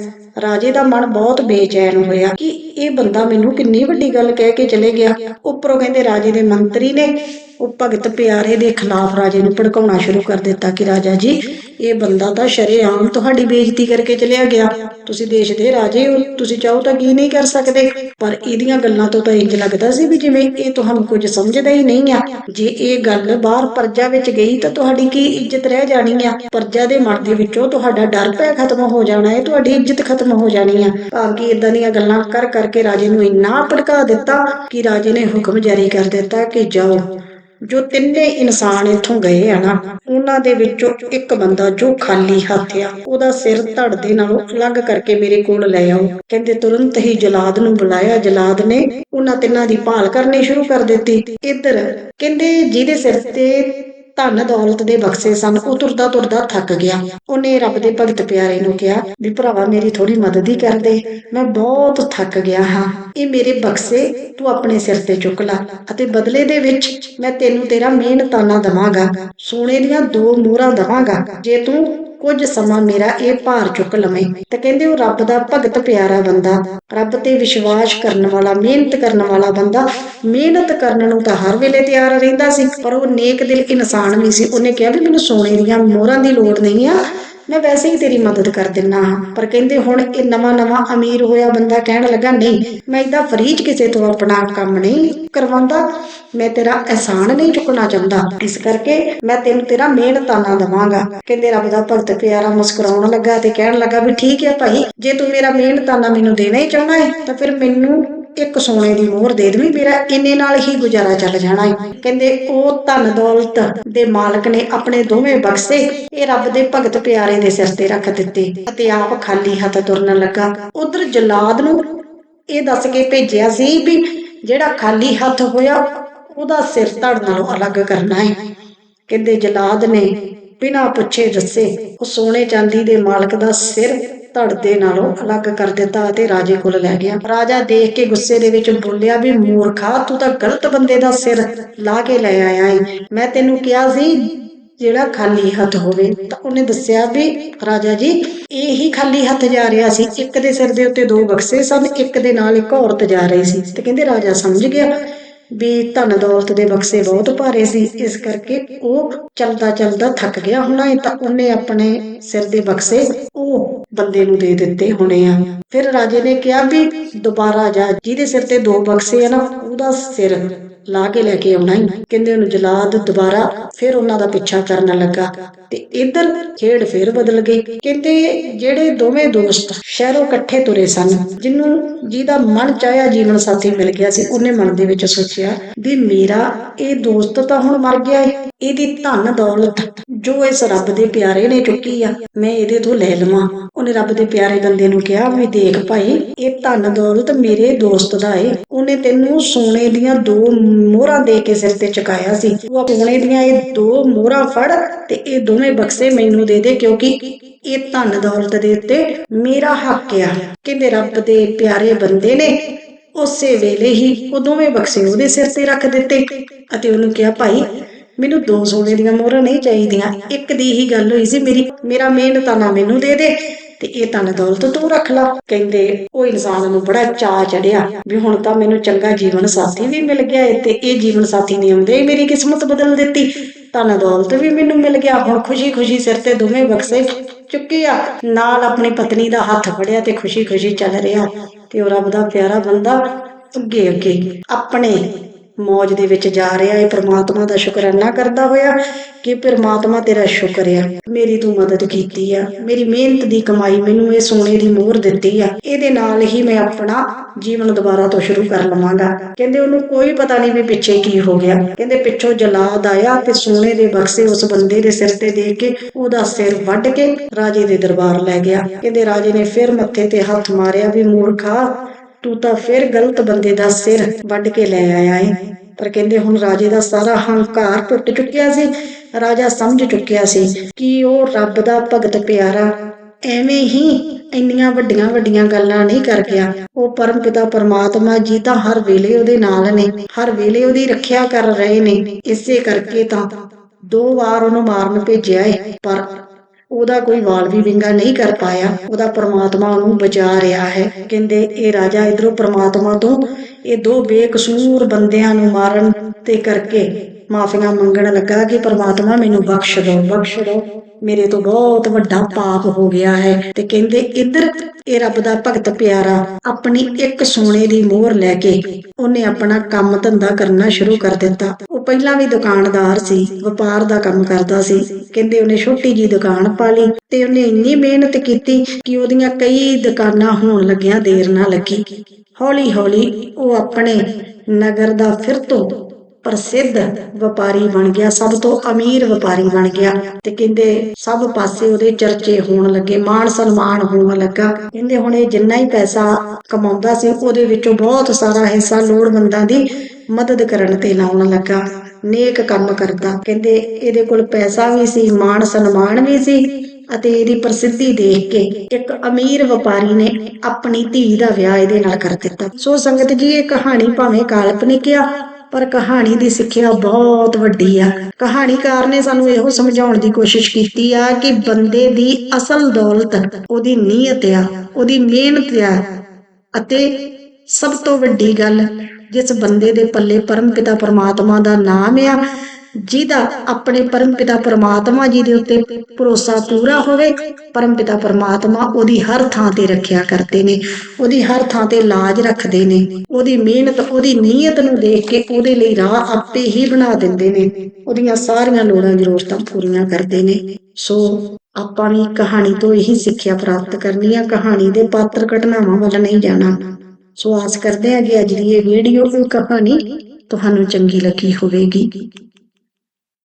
ਰਾਜੇ ਦਾ ਮਨ ਬਹੁਤ ਬੇਚੈਨ ਹੋਇਆ ਕਿ ਇਹ ਬੰਦਾ ਮੈਨੂੰ ਕਿੰਨੀ ਵੱਡੀ ਗੱਲ ਕਹਿ ਕੇ ਚਲੇ ਗਿਆ। ਉੱਪਰੋਂ ਕਹਿੰਦੇ, ਰਾਜੇ ਦੇ ਮੰਤਰੀ ਨੇ ਉਹ ਭਗਤ ਪਿਆਰੇ ਦੇ ਖਿਲਾਫ ਰਾਜੇ ਨੂੰ ਭੜਕਾਉਣਾ ਸ਼ੁਰੂ ਕਰ ਦਿੱਤਾ ਕਿ ਰਾਜਾ ਜੀ ਇਹ ਬੰਦਾ ਤਾਂ ਸ਼ਰੇਆਮ ਤੁਹਾਡੀ ਬੇਇੱਜ਼ਤੀ ਕਰਕੇ ਚਲਿਆ ਗਿਆ। ਤੁਸੀਂ ਦੇਸ਼ ਦੇ ਰਾਜੇ ਹੋ, ਤੁਸੀਂ ਚਾਹੋ ਤਾਂ ਕੀ ਨਹੀਂ ਕਰ ਸਕਦੇ। ਪਰ ਇਹਦੀਆਂ ਗੱਲਾਂ ਤੋਂ ਤਾਂ ਇੰਜ ਲੱਗਦਾ ਸੀ ਵੀ ਜਿਵੇਂ ਇਹ ਤੁਹਾਨੂੰ ਕੁਝ ਸਮਝਦਾ ਹੀ ਨਹੀਂ ਆ। ਜੇ ਇਹ ਗੱਲ ਬਾਹਰ ਪਰਜਾ ਵਿੱਚ ਗਈ ਤਾਂ ਤੁਹਾਡੀ ਕੀ ਇੱਜ਼ਤ ਰਹਿ ਜਾਣੀ ਆ? ਪਰਜਾ ਦੇ ਮਨ ਦੇ ਵਿੱਚੋਂ ਤੁਹਾਡਾ ਡਰ ਭੈ ਖਤਮ ਹੋ ਜਾਣਾ ਹੈ, ਤੁਹਾਡੀ ਇੱਜ਼ਤ ਖਤਮ ਹੋ ਜਾਣੀ ਆ। ਭਾਵ ਕਿ ਇਦਾਂ ਦੀਆਂ ਗੱਲਾਂ ਕਰ ਕਰਕੇ ਰਾਜੇ ਨੂੰ ਇੰਨਾ ਭੜਕਾ ਦਿੱਤਾ ਕਿ ਰਾਜੇ ਨੇ ਹੁਕਮ ਜਾਰੀ ਕਰ ਦਿੱਤਾ ਕਿ ਜਾਓ। ਜੋ ਤਿੰਨੇ ਇਨਸਾਨ ਇੱਥੋਂ ਗਏ ਆ ਨਾ, ਉਹਨਾਂ ਦੇ ਵਿੱਚੋਂ ਇੱਕ ਬੰਦਾ ਜੋ ਖਾਲੀ ਹੱਥ ਆ, ਉਹਦਾ ਸਿਰ ਧੜ ਦੇ ਨਾਲੋਂ ਅਲੱਗ ਕਰਕੇ ਮੇਰੇ ਕੋਲ ਲੈ ਆਓ। ਕਹਿੰਦੇ ਤੁਰੰਤ ਹੀ ਜਲਾਦ ਨੂੰ ਬੁਲਾਇਆ। ਜਲਾਦ ਨੇ ਉਹਨਾਂ ਤਿੰਨਾਂ ਦੀ ਭਾਲ ਕਰਨੀ ਸ਼ੁਰੂ ਕਰ ਦਿੱਤੀ। ਇੱਧਰ ਕਹਿੰਦੇ ਜਿਹਦੇ ਸਿਰ ਤੇ ਧਨ ਦੌਲਤ ਦੇ ਬਕਸੇ ਸਨ, ਉਹ ਤੁਰਦਾ ਤੁਰਦਾ ਥੱਕ ਗਿਆ। ਉਹਨੇ ਰੱਬ ਦੇ ਭਗਤ ਪਿਆਰੇ ਨੂੰ ਕਿਹਾ, ਵੀ ਭਰਾਵਾ, ਮੇਰੀ ਥੋੜੀ ਮਦਦ ਹੀ ਕਰ ਦੇ। ਮੈਂ ਬਹੁਤ ਥੱਕ ਗਿਆ ਹਾਂ। ਇਹ ਮੇਰੇ ਬਕਸੇ ਤੂੰ ਆਪਣੇ ਸਿਰ ਤੇ ਚੁੱਕ ਲੈ ਅਤੇ ਬਦਲੇ ਦੇ ਵਿੱਚ ਮੈਂ ਤੈਨੂੰ ਤੇਰਾ ਮਿਹਨਤਾਨਾ ਦਵਾਂਗਾ। ਸੋਨੇ ਦੀਆਂ ਦੋ ਮੋਹਰਾਂ ਦਵਾਂਗਾ। ਜੇ ਤੂੰ ਕੁਝ ਸਮਾਂ ਮੇਰਾ ਇਹ ਭਾਰ ਚੁੱਕ ਲਵੇਂ ਤਾਂ ਕਹਿੰਦੇ ਉਹ ਰੱਬ ਦਾ ਭਗਤ ਪਿਆਰਾ ਬੰਦਾ, ਰੱਬ ਤੇ ਵਿਸ਼ਵਾਸ ਕਰਨ ਵਾਲਾ, ਮਿਹਨਤ ਕਰਨ ਵਾਲਾ ਬੰਦਾ। ਮਿਹਨਤ ਕਰਨ ਨੂੰ ਤਾਂ ਹਰ ਵੇਲੇ ਤਿਆਰ ਰਹਿੰਦਾ ਸੀ, ਪਰ ਉਹ ਨੇਕ ਦਿਲ ਇਨਸਾਨ ਵੀ ਸੀ। ਉਹਨੇ ਕਿਹਾ ਵੀ ਮੈਨੂੰ ਸੋਨੇ ਦੀਆਂ ਮੋਹਰਾਂ ਦੀ ਲੋੜ ਨਹੀਂ ਆ। ਮੈਂ ਵੈਸੇ ਹੀ ਤੇਰੀ ਮਦਦ ਕਰ ਦਿੰਨਾ ਹਾਂ, ਪਰ ਕਹਿੰਦੇ ਹੁਣ ਇਹ ਨਵਾਂ ਨਵਾਂ ਅਮੀਰ ਹੋਇਆ ਬੰਦਾ ਕਹਿਣ ਲੱਗਾ, ਨਹੀਂ, ਮੈਂ ਇਦਾਂ ਫਰੀਜ ਕਿਸੇ ਤੋਂ ਆਪਣਾ ਕੰਮ ਨਹੀਂ ਕਰਵਾਉਂਦਾ, ਮੈਂ ਤੇਰਾ ਅਹਿਸਾਨ ਨਹੀਂ ਚੁੱਕਣਾ ਚਾਹੁੰਦਾ। ਇਸ ਕਰਕੇ ਮੈਂ ਤੈਨੂੰ ਤੇਰਾ ਮਿਹਨਤਾਨਾ ਦਵਾਂਗਾ। ਕਹਿੰਦੇ ਰੱਬ ਦਾ ਭਗਤ ਪਿਆਰਾ ਮੁਸਕਰਾਉਣ ਲੱਗਾ ਤੇ ਕਹਿਣ ਲੱਗਾ ਵੀ ਠੀਕ ਹੈ ਭਾਈ, ਜੇ ਤੂੰ ਮੇਰਾ ਮਿਹਨਤਾਨਾ ਮੈਨੂੰ ਦੇਣਾ ਹੀ ਚਾਹੁੰਦਾ ਹੈ ਤਾਂ ਫਿਰ ਮੈਨੂੰ ਇੱਕ ਸੋਨੇ ਦੀ ਮੋਹਰ ਦੇ ਦੇਵੀਂ, ਮੇਰਾ ਇੰਨੇ ਨਾਲ ਹੀ ਗੁਜ਼ਾਰਾ ਚੱਲ ਜਾਣਾ ਹੈ ਕਹਿੰਦੇ, ਉਹ ਧਨ ਦੌਲਤ ਦੇ ਮਾਲਕ ਨੇ ਆਪਣੇ ਦੋਵੇਂ ਬਕਸੇ ਇਹ ਰੱਬ ਦੇ ਭਗਤ ਪਿਆਰੇ ਦੇ ਸਿਰ ਤੇ ਰੱਖ ਦਿੱਤੇ ਅਤੇ ਆਪ ਖਾਲੀ ਹੱਥ ਤੁਰਨ ਲੱਗਾ। ਉਧਰ ਜਲਾਦ ਨੂੰ ਇਹ ਦੱਸ ਕੇ ਭੇਜਿਆ ਸੀ ਵੀ ਜਿਹੜਾ ਖਾਲੀ ਹੱਥ ਹੋਇਆ, ਉਹਦਾ ਸਿਰ ਧੜ ਨਾਲੋਂ ਅਲੱਗ ਕਰਨਾ ਹੈ ਕਹਿੰਦੇ, ਜਲਾਦ ਨੇ ਬਿਨਾਂ ਪੁੱਛੇ ਦੱਸੇ, ਉਹ ਸੋਨੇ ਚਾਂਦੀ ਦੇ ਮਾਲਕ ਦਾ ਸਿਰ ਧੜ ਨਾਲੋਂ ਅਲੱਗ ਕਰ ਦਿੱਤਾ ਅਤੇ ਰਾਜੇ ਕੋਲ ਲੈ ਗਿਆ। ਰਾਜਾ ਦੇਖ ਕੇ ਗੁੱਸੇ ਦੇ ਵਿੱਚ ਬੋਲਿਆ, ਵੀ ਮੂਰਖਾ ਤੂੰ ਤਾਂ ਗਲਤ ਬੰਦੇ ਦਾ ਸਿਰ ਲਾ ਕੇ ਲੈ ਆਇਆ ਏ। ਮੈਂ ਤੈਨੂੰ ਕਿਹਾ ਸੀ, ਜਿਹੜਾ ਖਾਲੀ ਹੱਥ ਹੋਵੇ, ਤਾਂ ਉਹਨੇ ਦੱਸਿਆ ਵੀ ਰਾਜਾ ਜੀ, ਇਹ ਹੀ ਖਾਲੀ ਹੱਥ ਜਾ ਰਿਹਾ ਸੀ। ਇੱਕ ਦੇ ਸਿਰ ਦੇ ਉੱਤੇ ਦੋ ਬਕਸੇ ਸਨ, ਇੱਕ ਦੇ ਨਾਲ ਇੱਕ ਔਰਤ ਜਾ ਰਹੀ ਸੀ। ਤੇ ਕਹਿੰਦੇ ਰਾਜਾ ਸਮਝ ਗਿਆ ਵੀ ਧਨ ਦੌਲਤ ਦੇ ਬਕਸੇ ਬਹੁਤ ਭਾਰੇ ਸੀ। ਇਸ ਕਰਕੇ ਉਹ ਚਲਦਾ ਚਲਦਾ ਥੱਕ ਗਿਆ ਹੋਣਾ ਹੈ ਤਾਂ ਉਹਨੇ ਆਪਣੇ ਸਿਰ ਦੇ ਬਕਸੇ ਉਹ ਬੰਦੇ ਨੂੰ ਦੇ ਦਿੱਤੇ ਹੋਣੇ ਆ। ਫਿਰ ਰਾਜੇ ਨੇ ਕਿਹਾ ਵੀ ਦੁਬਾਰਾ ਜਾ, ਜਿਹਦੇ ਸਿਰ ਤੇ ਦੋ ਬਕਸੇ ਆ ਨਾ, ਉਹਦਾ ਸਿਰ ਲਾ ਕੇ ਲੈ ਕੇ ਆਉਣਾ ਹੀ। ਕਹਿੰਦੇ ਉਹਨੂੰ ਜਲਾਦ ਦੁਬਾਰਾ, ਫਿਰ ਉਹਨਾਂ ਦਾ ਪਿੱਛਾ ਕਰਨ ਲੱਗਾ। ਤੇ ਇੱਧਰ ਖੇਡ ਫਿਰ ਬਦਲ ਗਈ। ਕਹਿੰਦੇ ਜਿਹੜੇ ਦੋਵੇਂ ਦੋਸਤ ਸ਼ਹਿਰੋਂ ਇਕੱਠੇ ਤੁਰੇ ਸਨ ਜਿਹਨੂੰ ਜਿਹਦਾ ਮਨ ਚਾਹਿਆ ਜੀਵਨ ਸਾਥੀ ਮਿਲ ਗਿਆ ਸੀ, ਉਹਨੇ ਮਨ ਦੇ ਵਿੱਚ ਸੋਚਿਆ, ਵੀ ਮੇਰਾ ਇਹ ਦੋਸਤ ਤਾਂ ਹੁਣ ਮਰ ਗਿਆ ਏ। ਇਹਦੀ ਧਨ ਦੌਲਤ ਜੋ ਇਸ ਰੱਬ ਦੇ ਪਿਆਰੇ ਨੇ ਚੁੱਕੀ ਆ, ਮੈਂ ਇਹਦੇ ਤੋਂ ਲੈ ਲਵਾਂ। ਉਹਨੇ ਰੱਬ ਦੇ ਪਿਆਰੇ ਬੰਦੇ ਨੂੰ ਕਿਹਾ ਵੀ ਦੇਖ ਭਾਈ, ਇਹ ਧਨ ਦੌਲਤ ਮੇਰੇ ਦੋਸਤ ਦਾ ਏ। ਉਹਨੇ ਤੈਨੂੰ ਸੋਨੇ ਦੀਆਂ ਦੋ ਮੋਹਰਾਂ ਦੇ ਕੇ ਸਿਰ ਤੇ ਚੁਕਾਇਆ ਸੀ। ਉਹ ਸੋਨੇ ਦੀਆਂ ਇਹ ਦੋ ਮੋਹਰਾਂ ਫੜ ਤੇ ਇਹ ਦੋਵੇਂ ਬਕਸੇ ਮੈਨੂੰ ਦੇ ਦੇ ਕਿਉਂਕਿ ਇਹ ਧਨ ਦੌਲਤ ਦੇ ਉੱਤੇ ਮੇਰਾ ਹੱਕ ਆ। ਕਹਿੰਦੇ ਰੱਬ ਦੇ ਪਿਆਰੇ ਬੰਦੇ ਨੇ, ਉਸੇ ਵੇਲੇ ਹੀ ਉਹ ਦੋਵੇਂ ਬਕਸੇ ਉਹਦੇ ਸਿਰ ਤੇ ਰੱਖ ਦਿੱਤੇ ਅਤੇ ਉਹਨੂੰ ਕਿਹਾ, ਭਾਈ, ਮੈਨੂੰ ਦੋ ਸੋਨੇ ਦੀਆਂ ਮੋਹਰਾਂ ਨਹੀਂ ਚਾਹੀਦੀਆਂ। ਇੱਕ ਦੀ ਹੀ ਗੱਲ ਹੋਈ ਸੀ, ਮੇਰੀ, ਮੇਰਾ ਮਿਹਨਤਾਨਾ ਮੈਨੂੰ ਦੇ ਦੇ। ਤੇ ਇਹ ਤਨ ਦੌਲਤ ਤੂੰ ਰੱਖ ਲਾ। ਕਹਿੰਦੇ, ਉਹ ਇਨਸਾਨ ਨੂੰ ਬੜਾ ਚਾਅ ਚੜਿਆ ਵੀ ਹੁਣ ਤਾਂ ਮੈਨੂੰ ਚੰਗਾ ਜੀਵਨ ਸਾਥੀ ਵੀ ਮਿਲ ਗਿਆ ਤੇ ਇਹ ਜੀਵਨ ਸਾਥੀ ਨੇ ਆਉਂਦੇ ਮੇਰੀ ਕਿਸਮਤ ਬਦਲ ਦਿੱਤੀ। ਤਾਂ ਦੌਲਤ ਵੀ ਮੈਨੂੰ ਮਿਲ ਗਿਆ। ਹੁਣ ਖੁਸ਼ੀ-ਖੁਸ਼ੀ ਸਿਰ ਤੇ ਦੋਵੇਂ ਬਕਸੇ ਚੁੱਕੇ ਆ। ਨਾਲ ਆਪਣੀ ਪਤਨੀ ਦਾ ਹੱਥ ਫੜਿਆ ਤੇ ਖੁਸ਼ੀ-ਖੁਸ਼ੀ ਚੱਲ ਰਿਹਾ ਤੇ ਉਹ ਰੱਬ ਦਾ ਪਿਆਰਾ ਬੰਦਾ ਅੱਗੇ ਅੱਗੇ ਆਪਣੇ ਮੌਜ ਦੇ ਵਿੱਚ ਜਾ ਰਿਹਾ ਹੈ, ਪ੍ਰਮਾਤਮਾ ਦਾ ਸ਼ੁਕਰਾਨਾ ਕਰਦਾ ਹੋਇਆ ਕਿ ਪ੍ਰਮਾਤਮਾ ਤੇਰਾ ਸ਼ੁਕਰ ਆ। ਮੇਰੀ ਤੂੰ ਮਦਦ ਕੀਤੀ ਆ। ਮੇਰੀ ਮਿਹਨਤ ਦੀ ਕਮਾਈ ਮੈਨੂੰ ਇਹ ਸੋਨੇ ਦੀ ਮੋਹਰ ਦਿੱਤੀ ਆ। ਇਹਦੇ ਨਾਲ ਹੀ ਮੈਂ ਆਪਣਾ ਜੀਵਨ ਦੁਬਾਰਾ ਤੋਂ ਸ਼ੁਰੂ ਕਰ ਲਵਾਂਗਾ। ਕਹਿੰਦੇ ਉਹਨੂੰ ਕੋਈ ਪਤਾ ਨਹੀਂ ਵੀ ਪਿੱਛੇ ਕੀ ਹੋ ਗਿਆ। ਕਹਿੰਦੇ ਪਿੱਛੋਂ ਜਲਾਦ ਆਇਆ ਤੇ ਸੋਨੇ ਦੇ ਬਕਸੇ ਉਸ ਬੰਦੇ ਦੇ ਸਿਰ ਤੇ ਦੇ ਕੇ ਉਹਦਾ ਸਿਰ ਵੱਢ ਕੇ ਰਾਜੇ ਦੇ ਦਰਬਾਰ ਲੈ ਗਿਆ। ਕਹਿੰਦੇ ਰਾਜੇ ਨੇ ਫਿਰ ਮੱਥੇ ਤੇ ਹੱਥ ਮਾਰਿਆ ਵੀ ਮੂਰਖਾ ਤੂੰ ਤਾਂ ਫਿਰ ਗਲਤ ਬੰਦੇ ਦਾ ਸਿਰ ਵੱਢ ਕੇ ਲੈ ਆਇਆ ਏ। ਪਰ ਕਹਿੰਦੇ ਹੁਣ ਰਾਜੇ ਦਾ ਸਾਰਾ ਹੰਕਾਰ ਟੁੱਟ ਚੁੱਕਿਆ ਸੀ, ਰਾਜਾ ਸਮਝ ਚੁੱਕਿਆ ਸੀ ਕਿ ਉਹ ਰੱਬ ਦਾ ਭਗਤ ਪਿਆਰਾ ਐਵੇਂ ਹੀ ਇੰਨੀਆਂ ਵੱਡੀਆਂ ਵੱਡੀਆਂ ਗੱਲਾਂ ਨਹੀਂ ਕਰ ਗਿਆ। ਉਹ ਪਰਮ ਪਿਤਾ ਪਰਮਾਤਮਾ ਜੀ ਤਾਂ ਹਰ ਵੇਲੇ ਉਹਦੇ ਨਾਲ ਨੇ, ਹਰ ਵੇਲੇ ਉਹਦੀ ਰੱਖਿਆ ਕਰ ਰਹੇ ਨੇ। ਇਸੇ ਕਰਕੇ ਤਾਂ ਦੋ ਵਾਰ ਉਹਨੂੰ ਮਾਰਨ ਭੇਜਿਆ ਏ, ਪਰ ਉਹਦਾ ਕੋਈ ਵਾਲ ਵੀ ਵਿੰਗਾ ਨਹੀਂ ਕਰ ਪਾਇਆ। ਉਹਦਾ ਪ੍ਰਮਾਤਮਾ ਉਹਨੂੰ ਬਚਾ ਰਿਹਾ ਹੈ। ਕਹਿੰਦੇ, ਇਹ ਰਾਜਾ ਇਧਰੋਂ ਪ੍ਰਮਾਤਮਾ ਤੋਂ ਇਹ ਦੋ ਬੇਕਸੂਰ ਬੰਦਿਆਂ ਨੂੰ ਮਾਰਨ ਤੇ ਕਰਕੇ ਮਾਫੀਆਂ ਮੰਗਣ ਲੱਗਾ ਕਿ ਪ੍ਰਮਾਤਮਾ ਮੈਨੂੰ ਬਖਸ਼ ਦਿਓ ਬਖਸ਼ ਦਿਓ ਮੇਰੇ ਤੋਂ ਬਹੁਤ ਵੱਡਾ ਪਾਪ ਹੋ ਗਿਆ ਹੈ। ਤੇ ਕਹਿੰਦੇ, ਇੱਧਰ ਇਹ ਰੱਬ ਦਾ ਭਗਤ ਪਿਆਰਾ ਆਪਣੀ ਇੱਕ ਸੋਨੇ ਦੀ ਮੋਹਰ ਲੈ ਕੇ ਉਹਨੇ ਆਪਣਾ ਕੰਮ ਧੰਦਾ ਕਰਨਾ ਸ਼ੁਰੂ ਕਰ ਦਿੱਤਾ। ਪਹਿਲਾਂ ਵੀ ਦੁਕਾਨਦਾਰ ਸੀ, ਵਪਾਰ ਦਾ ਕੰਮ ਕਰਦਾ ਸੀ। ਕਹਿੰਦੇ ਉਹਨੇ ਛੋਟੀ ਜੀ ਦੁਕਾਨ ਪਾ ਲਈ ਤੇ ਉਹਨੇ ਇੰਨੀ ਮਿਹਨਤ ਕੀਤੀ ਕਿ ਉਹਦੀਆਂ ਕਈ ਦੁਕਾਨਾਂ ਹੋਣ ਲੱਗੀਆਂ, ਦੇਰ ਨਾ ਲੱਗੀ। ਹੌਲੀ ਹੌਲੀ ਉਹ ਆਪਣੇ ਨਗਰ ਦਾ ਫਿਰ ਤੋਂ ਪ੍ਰਸਿੱਧ ਵਪਾਰੀ ਬਣ ਗਿਆ, ਸਭ ਤੋਂ ਅਮੀਰ ਵਪਾਰੀ ਬਣ ਗਿਆ ਤੇ ਕਹਿੰਦੇ ਸਭ ਪਾਸੇ ਉਹਦੇ ਚਰਚੇ ਹੋਣ ਲੱਗੇ, ਮਾਣ ਸਨਮਾਨ ਹੋਣ ਲੱਗਾ। ਕਹਿੰਦੇ ਹੁਣ ਇਹ ਜਿੰਨਾ ਹੀ ਪੈਸਾ ਕਮਾਉਂਦਾ ਸੀ, ਉਹਦੇ ਵਿੱਚੋਂ ਬਹੁਤ ਸਾਰਾ ਹਿੱਸਾ ਲੋੜਵੰਦਾਂ ਦੀ ਮਦਦ ਕਰਨ ਤੇ ਲਾਉਣ ਲੱਗਾ। ਨੇਕ ਕੰਮ ਕਰਦਾ। ਕਹਿੰਦੇ ਇਹਦੇ ਕੋਲ ਪੈਸਾ ਵੀ ਸੀ, ਮਾਣ ਸਨਮਾਨ ਵੀ ਸੀ ਅਤੇ ਇਹਦੀ ਪ੍ਰਸਿੱਧੀ ਦੇਖ ਕੇ ਇੱਕ ਅਮੀਰ ਵਪਾਰੀ ਨੇ ਆਪਣੀ ਧੀ ਦਾ ਵਿਆਹ ਇਹਦੇ ਨਾਲ ਕਰ ਦਿੱਤਾ। ਸੋ ਸੰਗਤ ਜੀ, ਇਹ ਕਹਾਣੀ ਭਾਵੇਂ ਕਾਲਪਨਿਕ ਆ, ਪਰ ਕਹਾਣੀ ਦੀ ਸਿੱਖਿਆ ਬਹੁਤ ਵੱਡੀ ਆ। ਕਹਾਣੀਕਾਰ ਨੇ ਸਾਨੂੰ ਇਹੋ ਸਮਝਾਉਣ ਦੀ ਕੋਸ਼ਿਸ਼ ਕੀਤੀ ਆ ਕਿ ਬੰਦੇ ਦੀ ਅਸਲ ਦੌਲਤ ਉਹਦੀ ਨੀਅਤ ਆ, ਉਹਦੀ ਮਿਹਨਤ ਆ ਅਤੇ ਸਭ ਤੋਂ ਵੱਡੀ ਗੱਲ ਜਿਸ ਬੰਦੇ ਦੇ ਪੱਲੇ ਪਰਮ ਪਿਤਾ ਪਰਮਾਤਮਾ ਦਾ ਨਾਮ ਆ, ਜਿਹਦਾ ਆਪਣੇ ਪਰਮ ਪਿਤਾ ਪਰਮਾਤਮਾ ਜੀ ਦੇ ਉੱਤੇ ਭਰੋਸਾ ਪੂਰਾ ਹੋਵੇ ਪਰਮ ਪਿਤਾ ਪਰਮਾਤਮਾ ਉਹਦੀ ਹਰ ਥਾਂ ਤੇ ਰੱਖਿਆ ਕਰਦੇ ਨੇ, ਉਹਦੀ ਹਰ ਥਾਂ ਤੇ ਲਾਜ ਰੱਖਦੇ ਨੇ, ਉਹਦੀ ਮਿਹਨਤ, ਉਹਦੀ ਨੀਅਤ ਨੂੰ ਦੇਖ ਕੇ ਉਹਦੇ ਲਈ ਰਾਹ ਆਪੇ ਹੀ ਬਣਾ ਦਿੰਦੇ ਨੇ, ਉਹਦੀਆਂ ਸਾਰੀਆਂ ਲੋੜਾਂ ਜ਼ਰੂਰਤਾਂ ਪੂਰੀਆਂ ਕਰਦੇ ਨੇ। ਸੋ ਆਪਾਂ ਵੀ ਕਹਾਣੀ ਤੋਂ ਇਹੀ ਸਿੱਖਿਆ ਪ੍ਰਾਪਤ ਕਰਨੀ ਆ, ਕਹਾਣੀ ਦੇ ਪਾਤਰ ਘਟਨਾਵਾਂ ਵੱਲ ਨਹੀਂ ਜਾਣਾ। ਸੋ ਆਸ ਕਰਦੇ ਹਾਂ ਕਿ ਅੱਜ ਦੀ ਇਹ ਵੀਡੀਓ ਇਹ ਕਹਾਣੀ ਤੁਹਾਨੂੰ ਚੰਗੀ ਲੱਗੀ ਹੋਵੇਗੀ।